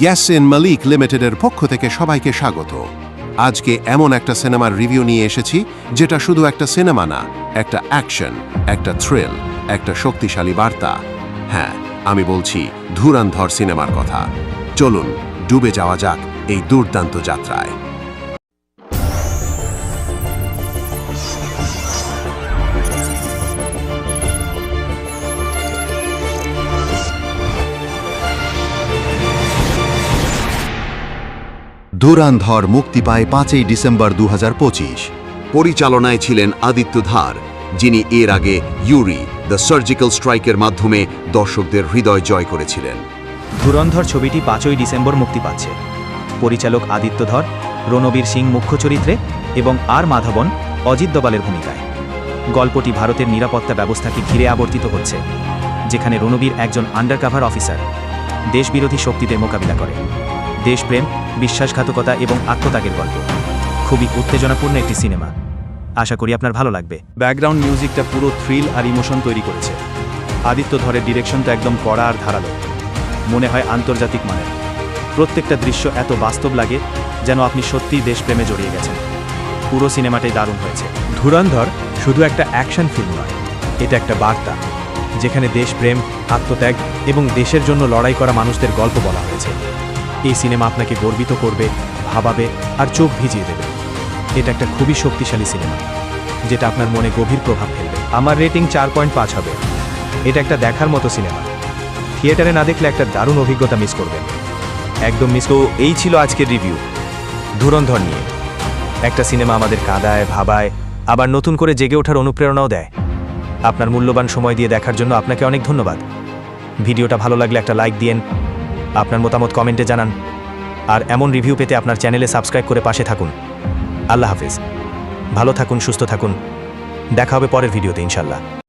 ইয়াসিন মালিক লিমিটেডের পক্ষ থেকে সবাইকে স্বাগত। আজকে এমন একটা সিনেমার রিভিউ নিয়ে এসেছি, যেটা শুধু একটা সিনেমা না, একটা অ্যাকশন, একটা থ্রিল, একটা শক্তিশালী বার্তা। হ্যাঁ আমি বলছি ধুরান্ধর সিনেমার কথা। চলুন, ডুবে যাওয়া যাক এই দুর্দান্ত যাত্রায়। দুরান্ধর মুক্তি পায় পাঁচই ডিসেম্বর দুহাজার পঁচিশ। পরিচালনায় ছিলেন আদিত্য ধার, যিনি এর আগে ইউরি, দ্য সার্জিক্যাল স্ট্রাইকের মাধ্যমে দর্শকদের হৃদয় জয় করেছিলেন। ধুরন্ধর ছবিটি পাঁচই ডিসেম্বর মুক্তি পাচ্ছে। পরিচালক আদিত্য ধর, রণবীর সিং মুখ্য চরিত্রে এবং আর মাধবন অজিত দবালের ভূমিকায়। গল্পটি ভারতের নিরাপত্তা ব্যবস্থাকে ঘিরে আবর্তিত হচ্ছে, যেখানে রণবীর একজন আন্ডারকাভার অফিসার দেশবিরোধী শক্তিদের মোকাবিলা করে। দেশপ্রেম, বিশ্বাসঘাতকতা এবং আত্মত্যাগের গল্প। খুবই উত্তেজনাপূর্ণ একটি সিনেমা। আশা করি আপনার ভালো লাগবে। ব্যাকগ্রাউন্ড মিউজিকটা পুরো থ্রিল আর ইমোশন তৈরি করেছে। আদিত্য ধরের ডিরেকশনটা একদম কড়া আর ধারালো। মনে হয় আন্তর্জাতিক মানের। প্রত্যেকটা দৃশ্য এত বাস্তব লাগে, যেন আপনি সত্যিই দেশপ্রেমে জড়িয়ে গেছেন। পুরো সিনেমাটাই দারুণ হয়েছে। ধুরন্ধর শুধু একটা অ্যাকশন ফিল্ম নয়, এটা একটা বার্তা, যেখানে দেশপ্রেম, আত্মত্যাগ এবং দেশের জন্য লড়াই করা মানুষদের গল্প বলা হয়েছে। এই সিনেমা আপনাকে গর্বিত করবে, ভাবাবে আর চোখ ভিজিয়ে দেবে। এটা একটা খুবই শক্তিশালী সিনেমা, যেটা আপনার মনে গভীর প্রভাব ফেলবে। আমার রেটিং চার পয়েন্ট পাঁচ হবে। এটা একটা দেখার মতো সিনেমা। থিয়েটারে না দেখলে একটা দারুণ অভিজ্ঞতা মিস করবেন। একদম মিস তো এই ছিল আজকের রিভিউ। ধুরন্ধর নিয়ে। একটা সিনেমা আমাদের কাঁদায়, ভাবায়, আবার নতুন করে জেগে ওঠার অনুপ্রেরণাও দেয়। আপনার মূল্যবান সময় দিয়ে দেখার জন্য আপনাকে অনেক ধন্যবাদ। ভিডিওটা ভালো লাগলে একটা লাইক দিয়েন আপনার মতামত কমেন্টে জানান। আর এমন রিভিউ পেতে আপনার চ্যানেলে সাবস্ক্রাইব করে পাশে থাকুন। আল্লাহ হাফিজ। ভালো থাকুন, সুস্থ থাকুন। দেখা হবে পরের ভিডিওতে ইনশাল্লাহ